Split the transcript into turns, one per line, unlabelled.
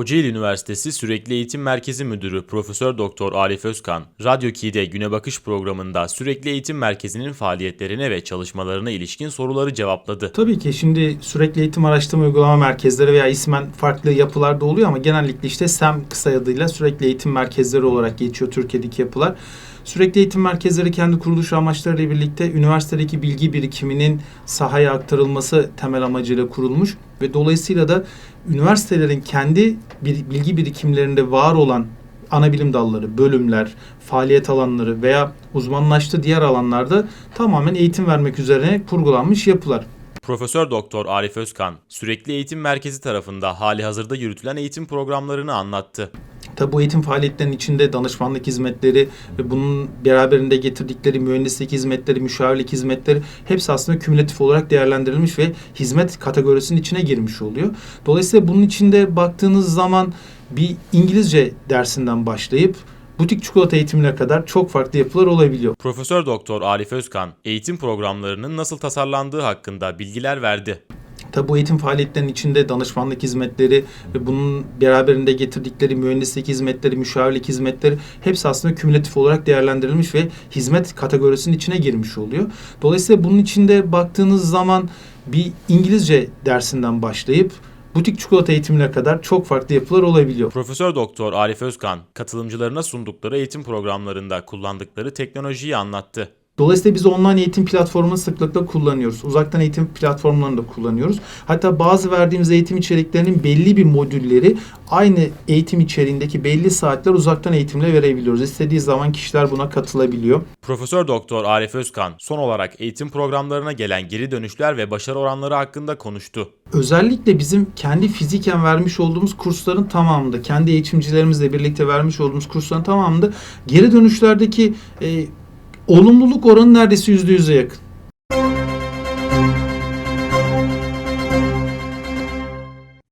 Kocaeli Üniversitesi Sürekli Eğitim Merkezi Müdürü Profesör Doktor Arif Özkan, Radyo Ki'de Güne Bakış programında Sürekli Eğitim Merkezi'nin faaliyetlerine ve çalışmalarına ilişkin soruları cevapladı.
Tabii ki şimdi sürekli eğitim araştırma uygulama merkezleri veya ismen farklı yapılarda oluyor ama genellikle işte SEM kısa adıyla sürekli eğitim merkezleri olarak geçiyor Türkiye'deki yapılar. Sürekli eğitim merkezleri kendi kuruluş amaçlarıyla birlikte üniversitedeki bilgi birikiminin sahaya aktarılması temel amacıyla kurulmuş ve dolayısıyla da üniversitelerin kendi bir- bilgi birikimlerinde var olan ana bilim dalları, bölümler, faaliyet alanları veya uzmanlaştığı diğer alanlarda tamamen eğitim vermek üzerine kurgulanmış yapılar.
Profesör Doktor Arif Özkan, Sürekli Eğitim Merkezi tarafında hali hazırda yürütülen eğitim programlarını anlattı.
Tabi bu eğitim faaliyetlerinin içinde danışmanlık hizmetleri ve bunun beraberinde getirdikleri mühendislik hizmetleri, müşavirlik hizmetleri hepsi aslında kümülatif olarak değerlendirilmiş ve hizmet kategorisinin içine girmiş oluyor. Dolayısıyla bunun içinde baktığınız zaman bir İngilizce dersinden başlayıp butik çikolata eğitimine kadar çok farklı yapılar olabiliyor.
Profesör Doktor Arif Özkan, eğitim programlarının nasıl tasarlandığı hakkında bilgiler verdi.
Tabi bu eğitim faaliyetlerinin içinde danışmanlık hizmetleri ve bunun beraberinde getirdikleri mühendislik hizmetleri, müşavirlik hizmetleri hepsi aslında kümülatif olarak değerlendirilmiş ve hizmet kategorisinin içine girmiş oluyor. Dolayısıyla bunun içinde baktığınız zaman bir İngilizce dersinden başlayıp butik çikolata eğitimine kadar çok farklı yapılar olabiliyor.
Profesör Doktor Arif Özkan, katılımcılarına sundukları eğitim programlarında kullandıkları teknolojiyi anlattı.
Dolayısıyla biz online eğitim platformunu sıklıkla kullanıyoruz. Uzaktan eğitim platformlarını da kullanıyoruz. Hatta bazı verdiğimiz eğitim içeriklerinin belli bir modülleri aynı eğitim içeriğindeki belli saatler uzaktan eğitimle verebiliyoruz. İstediği zaman kişiler buna katılabiliyor.
Profesör Doktor Arif Özkan, son olarak eğitim programlarına gelen geri dönüşler ve başarı oranları hakkında konuştu.
Özellikle bizim kendi fiziken vermiş olduğumuz kursların tamamında, kendi eğitimcilerimizle birlikte vermiş olduğumuz kursların tamamında geri dönüşlerdeki e, olumluluk oranı neredeyse yüzde yüze yakın.